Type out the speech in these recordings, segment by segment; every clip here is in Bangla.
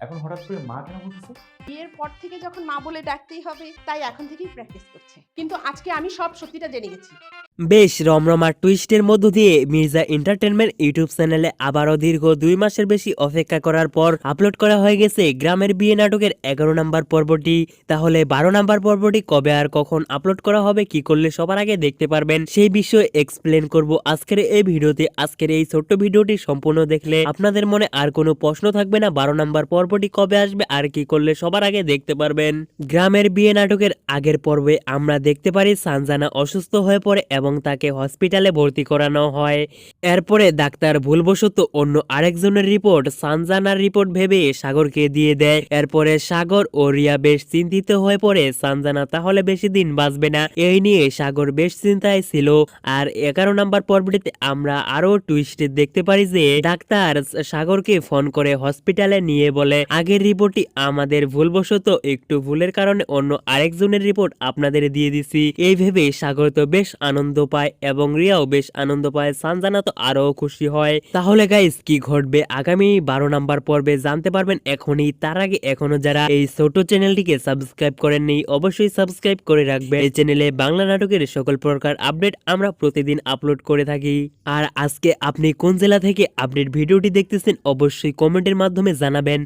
এখন হঠাৎ করে মা কেন বলতেছে? বিয়ের পর থেকে যখন মা বলে ডাকতেই হবে, তাই এখন থেকেই প্র্যাকটিস করছে। কিন্তু আজকে আমি সব সত্যিটা জেনে গেছি। বেশ রমরমা টুইস্টের মধ্য দিয়ে মির্জা এন্টারটেনমেন্ট ইউটিউব চ্যানেলে আবারও দীর্ঘ দুই মাসের বেশি অপেক্ষা করার পর আপলোড করা হয়ে গেছে গ্রামের বিয়ে নাটকের এগারো নাম্বার পর্বটি। তাহলে বারো নাম্বার পর্বটি কবে আর কখন আপলোড করা হবে, কি করলে সবার আগে দেখতে পারবেন, সেই বিষয়ে এক্সপ্লেন করব আজকের এই ভিডিওতে। আজকের এই ছোট্ট ভিডিওটি সম্পূর্ণ দেখলে আপনাদের মনে আর কোনো প্রশ্ন থাকবে না, বারো নাম্বার পর্বটি কবে আসবে আর কি করলে সবার আগে দেখতে পারবেন। গ্রামের বিয়ে নাটকের আগের পর্বে আমরা দেখতে পারি সানজানা অসুস্থ হয়ে পড়ে এবং তাকে হসপিটালে ভর্তি করানো হয়। এরপরে ডাক্তার ভুলবশত অন্য আরেকজনের রিপোর্ট, সানজানার রিপোর্ট ভেবে সাগরকে দিয়ে দেয়। এরপরে সাগর ও রিয়া বেশ চিন্তিত হয়ে পড়ে, সানজানা তাহলে বেশি দিন বাঁচবে না। এই নিয়ে সাগর বেশ চিন্তায় ছিল। আর এগারো নম্বর পর্বটিতে আমরা আরও টুইস্ট দেখতে পারি যে, ডাক্তার সাগরকে ফোন করে হসপিটালে নিয়ে বলে, আগের রিপোর্টটি আমাদের ভুলবশত একটু ভুলের কারণে অন্য আরেকজনের রিপোর্ট আপনাদের দিয়ে দিছি। এই ভেবে সাগর তো বেশ আনন্দ পায় এবং রিয়াও বেশ আনন্দ পায়। সানজানা তো আরও খুশি হয়। তাহলে গাইস কি ঘটবে? আগামী বারো নাম্বার পর্বে জানতে পারবেন এখনই। তার আগে এখনও যারা এই ছোট চ্যানেলটিকে সাবস্ক্রাইব করেননি, অবশ্যই সাবস্ক্রাইব করে রাখবে এই চ্যানেলে বাংলা নাটকের সকল প্রকার আপডেট আমরা প্রতিদিন আপলোড করে থাকি। আর আজকে আপনি কোন জেলা থেকে আপডেট ভিডিওটি দেখতেছেন, অবশ্যই কমেন্টের মাধ্যমে জানাবেন।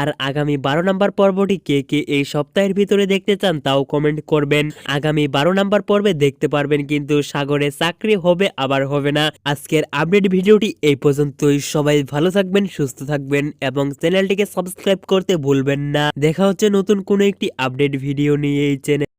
আর আগামী বারো নাম্বার পর্বটি কে কে এই সপ্তাহের ভিতরে দেখতে চান, তাও কমেন্ট করবেন। আগামী বারো নাম্বার পর্বে দেখতে পারবেন কিন্তু সাগরে চাকরি হবে, আবার হবে না। আজকের আপডেট ভিডিওটি এই পর্যন্তই। সবাই ভালো থাকবেন, সুস্থ থাকবেন এবং চ্যানেলটিকে সাবস্ক্রাইব করতে ভুলবেন না। দেখা হচ্ছে নতুন কোনো একটি আপডেট ভিডিও নিয়ে এই চ্যানেল